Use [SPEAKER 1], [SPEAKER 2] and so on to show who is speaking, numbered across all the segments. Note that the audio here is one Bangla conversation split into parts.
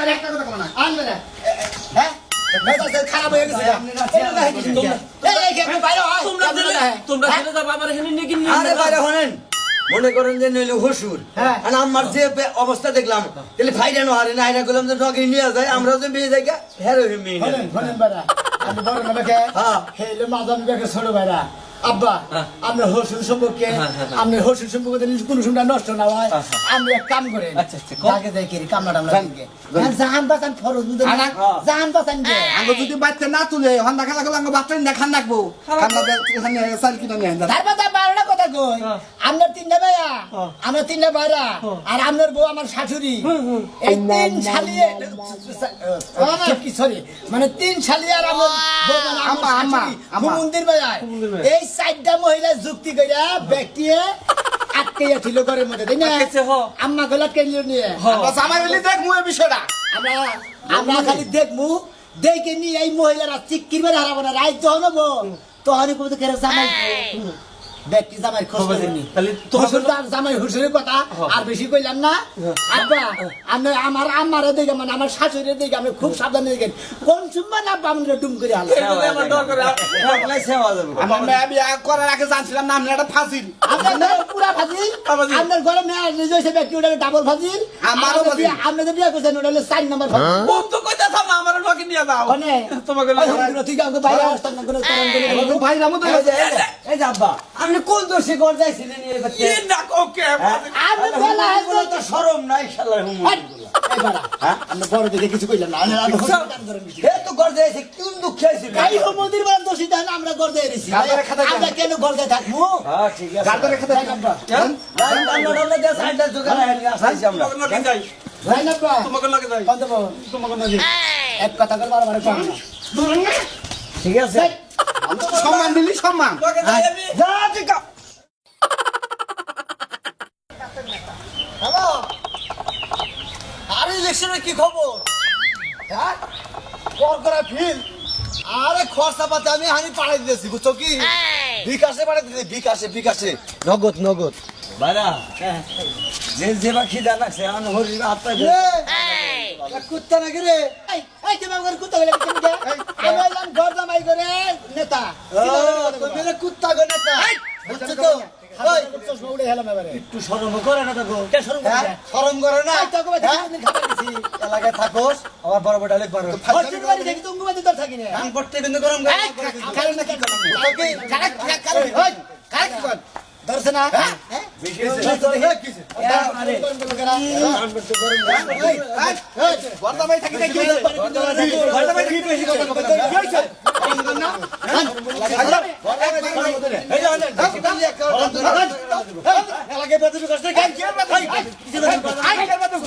[SPEAKER 1] আর একটা কথা কও না
[SPEAKER 2] আনবে না হ্যাঁ? খারাপ হয়ে গেছে এটা না কিছু এই এই কেমন বাইরে হয়।
[SPEAKER 3] আরে বাইরে হনেন মনে করেন যে নইলে হসুর
[SPEAKER 2] হ্যাঁ।
[SPEAKER 3] আর আমার যে অবস্থা দেখলাম তাহলে ফাইডানো হারে না হাইরা করলাম যে নগে নিয়ে যায় আমরাও যে মেয়ে জায়গা হেরো মেয়ে
[SPEAKER 2] শোনেন শোনেন বেড়া। আমি বড় না বেকে
[SPEAKER 3] হ্যাঁ।
[SPEAKER 2] হেলে মাদান বেকে ছোট বেড়া। আব্বা আমরা হোসেন সম্পর্কে
[SPEAKER 4] আমরা হ্যাঁ, হ্যাঁ।
[SPEAKER 2] আপনার হসুর সম্পর্কে কোনো শুনটা নষ্ট না হয়
[SPEAKER 4] আমরা
[SPEAKER 2] আমি এক কাম করে
[SPEAKER 4] আগে আচ্ছা, কও।
[SPEAKER 2] যাই কেরি কামড়া আমরা দিকে। জাহান বাসান ফরজ বুঝে
[SPEAKER 1] আনা।
[SPEAKER 2] জাহান বাসান গে।
[SPEAKER 1] আঙ্গ যদি বাচ্চা না তুলে হন্দা খেলা লাগল বাচ্চা দেখান রাখব। খান্না এখানে সাল কিনা নিয়ে
[SPEAKER 2] তারপর তার বারোটা কথা কই?
[SPEAKER 4] হ্যাঁ।
[SPEAKER 2] আপনার তিনটা ভাইয়া?
[SPEAKER 4] হ্যাঁ।
[SPEAKER 2] আমরা তিনটা ভাইরা। আর আপনার বউ আমার শাশুড়ি। এই তিন শালিয়ে কি সরি মানে তিন শালিয়ে আর আমার বউ মানে আমার। হুমুন্দির ভাইয়া। এই চারটা মহিলা যুক্তি কইরা ব্যক্তিয়ে আটকাইয়া ছিল ঘরের মধ্যে তাই না? আম্মা গলা আটকাইল নিয়ে।
[SPEAKER 1] বাস আমার বলি দেখ মুয়ে বিষয়টা।
[SPEAKER 2] আমরা আমরা খালি দেখমু। দেখে নি এই মহিলারা চিক্কির মেরে হারাবো না। রাইত যখন হব তখনই কবি কেন জামাই ব্যক্তি জামাই তার জামাই হুসুরের কথা আর বেশি কইলাম না। আব্বা আমি আমার আমার দেখে মানে আমার শাশুড়ির দেখে আমি খুব সাবধানে দেখেন কোন না আব্বা আমরা ডুম করে হালা
[SPEAKER 4] আমার ডর করে
[SPEAKER 3] সেবা দেবো
[SPEAKER 1] আমার মেয়ে বিয়া করার আগে জানছিলাম না একটা
[SPEAKER 2] আপনার পুরা ফাজিল?
[SPEAKER 4] ফাজিল।
[SPEAKER 2] আপনার ঘরে মেয়ে নিজে ব্যক্তি ডাবল ফাজিল।
[SPEAKER 1] আমারও ফাজিল।
[SPEAKER 2] আপনি তো বিয়ে করছেন ওটা হলো চার নম্বর ফাজিল।
[SPEAKER 4] তো কইতা থাম না। আমার নকে নিয়ে যাও
[SPEAKER 2] মানে
[SPEAKER 4] তোমাকে
[SPEAKER 2] ওই তুই আমাকে বাইরে আসতাম না কোনো কারণ করে।
[SPEAKER 1] তো ভাই রামু তো
[SPEAKER 3] এই এই যে, এই যে আব্বা। আপনি কোন দোষে ঘর যাইছিলেন এই বাচ্চা?
[SPEAKER 4] কি না ওকে
[SPEAKER 2] আমি বেলা
[SPEAKER 3] এগুলো তো শরম নাই শালার হুমুর
[SPEAKER 2] আমরা বড় দেখে কিছু কইলাম না। আমরা হসপিটাল ধরে নিছি
[SPEAKER 3] এ তো ঘর যাইছে কোন দুঃখে আইছিল
[SPEAKER 2] কাই মন্দির বার দোষী আমরা
[SPEAKER 1] খাতা কেন?
[SPEAKER 2] আমরা কেন থাকব?
[SPEAKER 3] হ্যাঁ ঠিক আছে। জোগাড় হয়ে? আমরা।
[SPEAKER 4] তোমাকে নকে যাই। তোমাকে নকে যাই। তোমাকে
[SPEAKER 2] এক কথা কর বারবার কর না।
[SPEAKER 3] ঠিক আছে?
[SPEAKER 1] সম্মান দিলি সম্মান
[SPEAKER 4] নকে যাই আমি
[SPEAKER 3] যা ঠিক
[SPEAKER 2] হ্যালো? আরে ইলেকশনের কি খবর? হ্যাঁ? করা ফিল। আরে খরচা পাতে আমি হানি পাড়াই দিতেছি বুঝছ কি? বিকাশে পাড়াই দিতেছি বিকাশে বিকাশে। নগদ নগদ।
[SPEAKER 3] বাইরা যে যে বা খিদা লাগছে আন হরি আত্মা
[SPEAKER 2] কুত্তা নাকি রে এই এই তুমি আমার কুত্তা বলে কিছু কে আমি এলাম ঘর জামাই করে নেতা
[SPEAKER 3] মেরে কুত্তা গো নেতা
[SPEAKER 2] বুঝছ তো ওই চশমা উড়ে হেলাম এবারে
[SPEAKER 3] একটু শরম করে না দেখো
[SPEAKER 2] কে শুরু করে
[SPEAKER 3] হ্যাঁ, শরম করে না এলাকায় থাকোস আবার বড় বড়
[SPEAKER 2] হস্টেল বাড়ি দেখি তুমি থাকি না
[SPEAKER 3] গরম গায়ে
[SPEAKER 2] কারণ না ধরছে না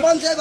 [SPEAKER 3] পঞ্চায়েত